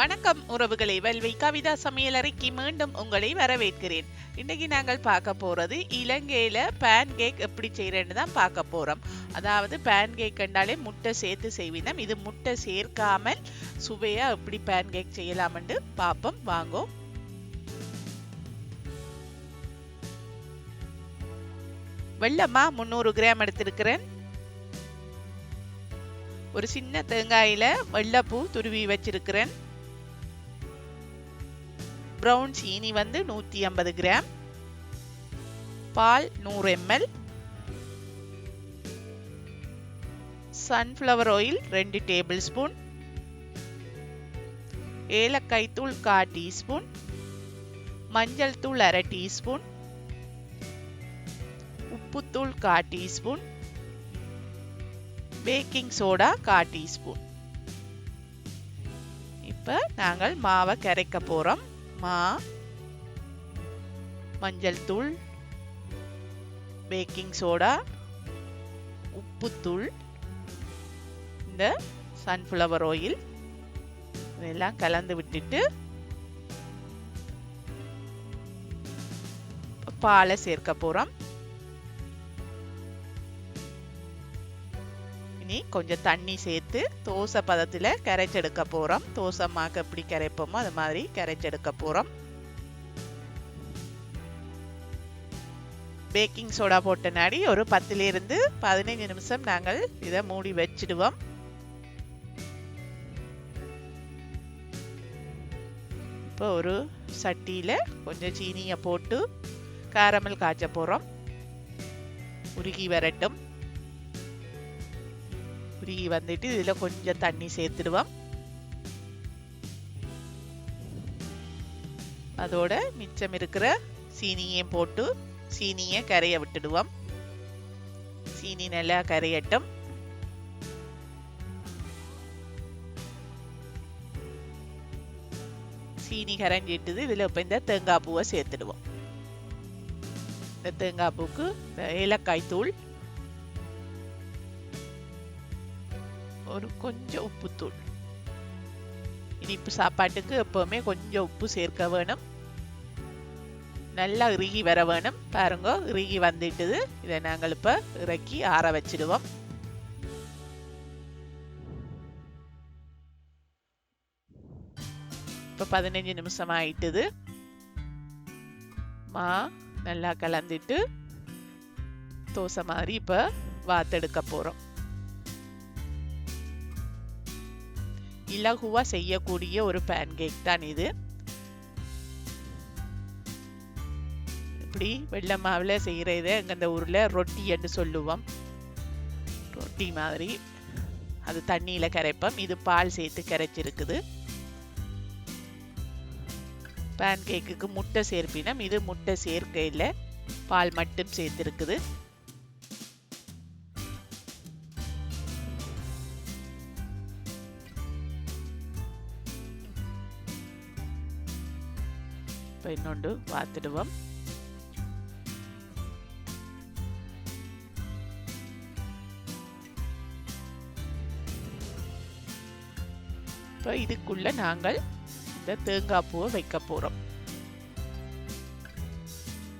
வணக்கம் உறவுகளை. வெல்வை கவிதா சமையலறைக்கு மீண்டும் உங்களை வரவேற்கிறேன். இன்னைக்கு நாங்கள் பார்க்க போறது இலங்கையில் பேன் கேக் எப்படி செய்யறேன்னு தான் பார்க்க போறோம். அதாவது பேன் கேக் என்றாலே முட்டை சேர்த்து செய்வினம் இது முட்டை சேர்க்காமல் சுவையா எப்படி பேன் கேக் செய்யலாம்னு பார்ப்போம். வாங்கும் வெள்ளமா முந்நூறு கிராம் எடுத்திருக்கிறேன். ஒரு சின்ன தேங்காயில் வெள்ளைப்பூ துருவி வச்சிருக்கிறேன். ப்ரௌன் சீனி வந்து நூற்றி ஐம்பது கிராம். பால் நூறு எம்எல். சன்ஃப்ளவர் ஆயில் ரெண்டு டேபிள் ஸ்பூன் ஏலக்காய் தூள் கா டீஸ்பூன். மஞ்சள் தூள் அரை டீஸ்பூன். உப்புத்தூள் கா டீஸ்பூன். பேக்கிங் சோடா கா டீஸ்பூன். இப்போ நாங்கள் மாவை கரைக்க போகிறோம் மா மஞ்சள் தூள் பேக்கிங் சோடா உப்புத்தூள் இந்த சன்ஃப்ளவர் ஆயில் இதெல்லாம் கலந்து விட்டுட்டு பாலை சேர்க்க போகிறோம் பண்ணி கொஞ்சம் தண்ணி சேர்த்து தோசை பதத்தில் கரைச்செடுக்க போகிறோம் தோசை மாக்கு எப்படி கரைப்போமோ அது மாதிரி கரைச்செடுக்க போகிறோம் பேக்கிங் சோடா போட்ட நாடி ஒரு பத்துலேருந்து பதினைஞ்சு நிமிஷம் நாங்கள் இதை மூடி வச்சிடுவோம். இப்போ ஒரு சட்டியில் கொஞ்சம் சீனியை போட்டு காரமல் காய்ச்ச போகிறோம் உருகி வரட்டும். உருகி வந்துட்டு இதில் கொஞ்சம் தண்ணி சேர்த்துடுவோம். அதோட மிச்சம் இருக்கிற சீனியையும் போட்டு சீனியை கரைய விட்டுடுவோம். சீனி நல்லா கரையட்டும். சீனி கரைஞ்சிட்டுது இதில் இப்போ இந்த தேங்காய் பூவை சேர்த்துடுவோம். இந்த தேங்காய் பூக்கு ஏலக்காய் தூள் ஒரு கொஞ்சம் உப்புத்தூள். இனிப்பு சாப்பாட்டுக்கு எப்பவுமே கொஞ்சம் உப்பு சேர்க்க வேணும். நல்லா இறுகி வர வேணும். பாருங்க இறுகி வந்துட்டுது. இதை நாங்கள் இப்போ இறக்கி ஆற வச்சிடுவோம். இப்போ பதினஞ்சு நிமிஷம் ஆயிட்டுது. மா நல்லா கலந்துட்டு தோசை மாதிரி இப்போ வாத்தெடுக்க போகிறோம் இலகுவாக செய்யக்கூடிய ஒரு பேன்கேக் தான் இது. இப்படி வெள்ளை மாவில் செய்கிற இதை எங்கள் இந்த ஊரில் ரொட்டி என்று சொல்லுவோம். ரொட்டி மாதிரி. அது தண்ணியில் கரைப்போம். இது பால் சேர்த்து கரைச்சிருக்குது. பேன் கேக்குக்கு முட்டை சேர்ப்பினம். இது முட்டை சேர்க்கையில் பால் மட்டும் சேர்த்துருக்குது. இப்போ இன்னொன்று பார்த்துடுவோம். இப்போ இதுக்குள்ள நாங்கள் இந்த தேங்காய் பூவை வைக்க போகிறோம்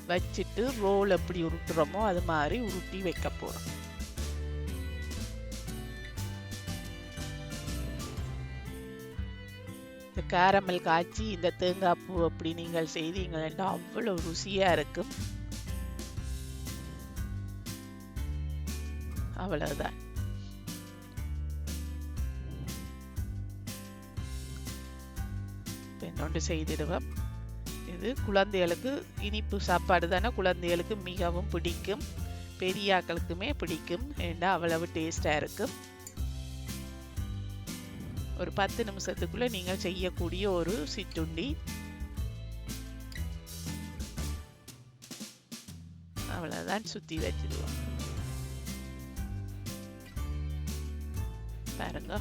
வச்சுட்டு ரோல் எப்படி உருட்டுறோமோ அது மாதிரி உருட்டி வைக்க போகிறோம் இந்த கேரமல் காய்ச்சி இந்த தேங்காய் பூ அப்படி நீங்கள் செய்தீங்கன்னா அவ்வளோ ருசியாக இருக்கும். அவ்வளவுதான். இன்னொன்று செய்திடுவோம். இது குழந்தைகளுக்கு இனிப்பு சாப்பாடு தானே குழந்தைகளுக்கு மிகவும் பிடிக்கும். பெரியாக்களுக்குமே பிடிக்கும். ஏன்னா அவ்வளவு டேஸ்டாக இருக்கும். ஒரு பத்து நிமிஷத்துக்குள்ளே நீங்கள் செய்யக்கூடிய ஒரு சிற்றுண்டி. அவ்வளோதான் சுற்றி வச்சிடுவோம் பாருங்க.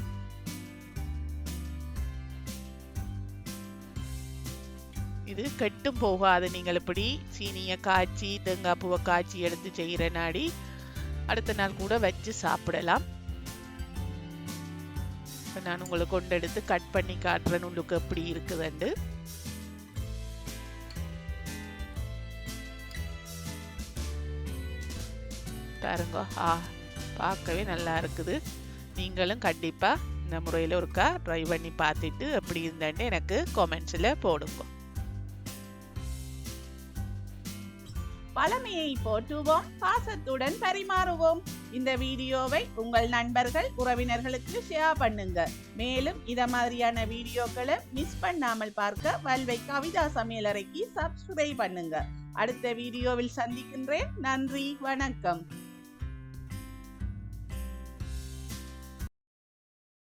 இது கெட்டும் போகாது. நீங்கள் இப்படி சீனியை காய்ச்சி தேங்காய் பூவை காய்ச்சி எடுத்து செய்கிற நாடி அடுத்த நாள் கூட வச்சு சாப்பிடலாம். இப்போ நான் உங்களை கொண்டு எடுத்து கட் பண்ணி காட்டுறேன். உங்களுக்கு எப்படி இருக்குதுண்டு பாருங்க ஆ பார்க்கவே நல்லா இருக்குது. நீங்களும் கண்டிப்பாக இந்த முறையில் ஒருக்கா ட்ரை பண்ணி பார்த்துட்டு எப்படி இருந்தேன்னு எனக்கு கமெண்ட்ஸில் போடுங்க. பழமையை போற்றுவோம் பாசத்துடன் பரிமாறுவோம். இந்த வீடியோவை உங்கள் நண்பர்கள் உறவினர்களுக்கு ஷேர் பண்ணுங்க. மேலும் இத மாதிரியான வீடியோக்களை மிஸ் பண்ணாமல் பார்க்க வல்வை கவிதா சமையலறைக்கு சப்ஸ்கிரைப் பண்ணுங்க. அடுத்த வீடியோவில் சந்திக்கின்றேன். நன்றி வணக்கம்.